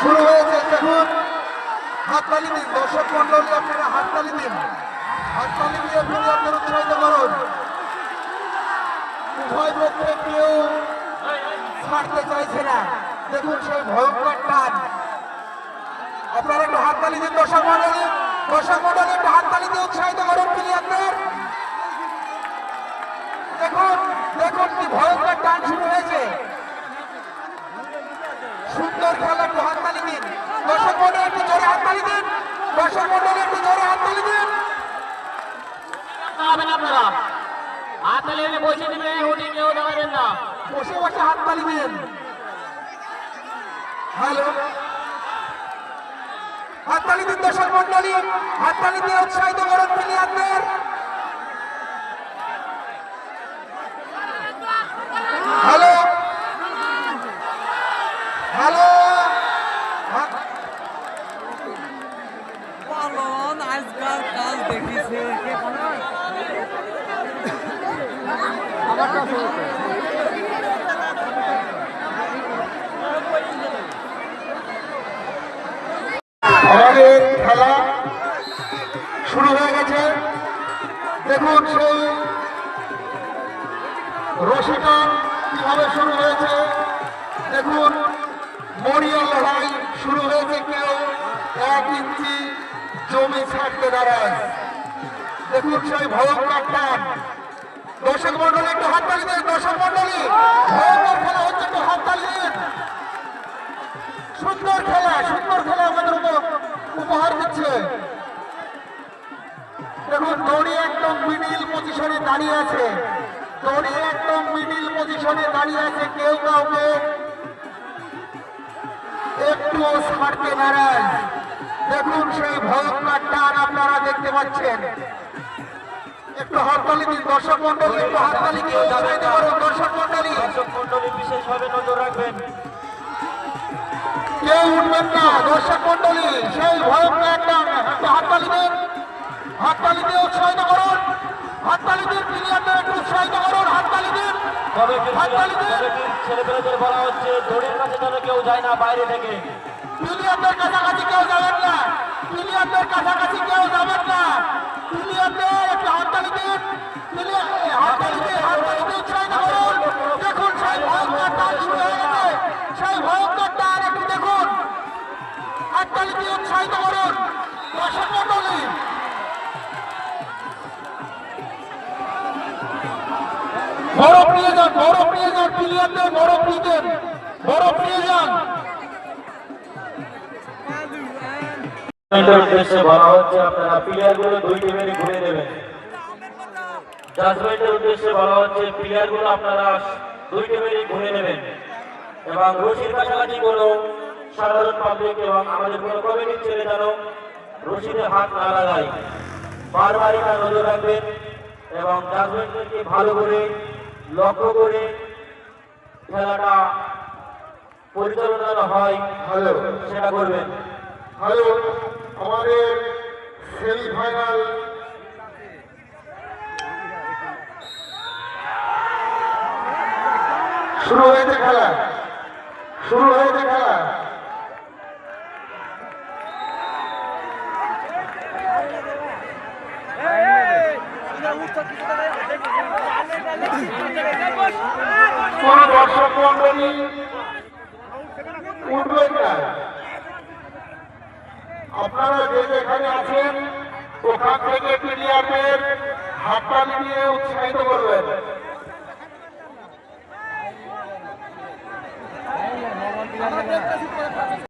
শুরু হয়েছে দেখুন হাততালি দিন, দর্শক মন্ডলী আপনারা হাততালি দিন। হাততালি দিয়ে প্লেয়ারদের উৎসাহিত করুন। উভয় পক্ষে কেউ ছাড়তে চাইছে না। দেখুন সেই ভয়ঙ্কর টান। আপনারা একটু হাততালি দিন, দর্শক মন্ডলী দর্শক মন্ডলী একটু হাততালি সুন্দর খেলা একটু হাততালি দিন। দর্শক মন্ডলী একটু জোরে হাততালি দিন। দর্শক মন্ডলী একটু জোরে হাততালি দিন। দাঁড়াবেন আপনারা। হাত তালি এনে বসে দিবে উঠে কেউ দাঁড়াবেন না। বসে বসে হাততালি দিন। হ্যালো। হাততালি দিন দর্শক মন্ডলী। হাততালি দিয়ে উৎসাহিত করুন প্লেয়ারদের আমাদের খেলা শুরু হয়ে গেছে। দেখুন সেই রশিটা কীভাবে শুরু হয়েছে? দেখুন, মরিয়া লড়াই শুরু হয়েছে কেউ এক ইঞ্চি জমি ছাড়তে দাঁড়ায় দেখুন সেই ভয়ঙ্কর টান। দর্শক মন্ডলী, একটু হাততালি দিন, দর্শক মন্ডলী। ভয়ঙ্কর খেলা হচ্ছে, একটু হাততালি দিন। সুন্দর খেলা সুন্দর খেলা আমাদের উপহার দিচ্ছে। দেখুন দড়ি একদম মিডিল পজিশনে দাঁড়িয়ে আছে। দড়ি একদম মিডিল পজিশনে দাঁড়িয়ে আছে, কেউ কাউকে একটুও ছাড়তে নারাজ। দেখুন সেই ভয়ঙ্কর টান আপনারা দেখতে পাচ্ছেন। একটু হরতালি দিন দর্শক মন্ডলী একটু হাততালি দিয়ে উৎসাহিত করুন দর্শক মন্ডলী দর্শক মন্ডলী বিশেষভাবে নজর রাখবেন। কেউ উঠবেন না দর্শক মন্ডলী সেই ভয়ঙ্কর একটা হাততালি দিন। হাততালি দিয়ে উৎসাহিত করুন হাততালি দিন প্লেয়ারদের একটু উৎসাহিত করুন হাততালি দিন তবে দিন ছেলেপেলেদের বলা হচ্ছে দড়ির কাছে যেন কেউ যায় না বাইরে থেকে। প্লেয়ারদের কাছাকাছি কেউ যাবেন না। প্লেয়ারদের কাছাকাছি কেউ যাবেন না। প্লেয়ারদের একটু হাততালি দিন হাততালি দিন উৎসাহিত করুন দেখুন সেই ভয়ঙ্কর টান শুরু হয়ে গেছে। সেই ভয়ঙ্কর টান একটু দেখুন। হাততালি দিয়ে উৎসাহিত করুন দর্শক মন্ডলী বরফ নিয়ে যান বরফ নিয়ে যান প্লেয়ারদের বরফ নিয়ে যান বরফ নিয়ে যান উদ্দেশ্যে বলা হচ্ছে, আপনারা প্লেয়ারগুলো দুই টিমেরই ঘুরে দেবেন জাজমেন্টের উদ্দেশ্যে বলা হচ্ছে প্লেয়ারগুলো আপনারা দুই টিমেরই ঘুরে নেবেন। এবং রশির কাছাকাছি কোনো সাধারণ পাবলিক এবং আমাদের কোনো কমিটির ছেলে যেন রশিদে হাত না লাগায়। বারবার এটা নজর রাখবেন এবং জাজমেন্টকে ভালো করে লক্ষ্য করে খেলাটা পরিচালনা হয় হ্যালো সেটা করবেন হ্যালো আমাদের সেমিফাইনাল শুরু হয়েছে খেলা শুরু হয়েছে খেলা কোন দর্শক মন্ডলী উঠবেন না। আপনারা যে যেখানে আছেন, ওখান থেকে প্লেয়ারদের হাততালি দিয়ে উৎসাহিত করবেন।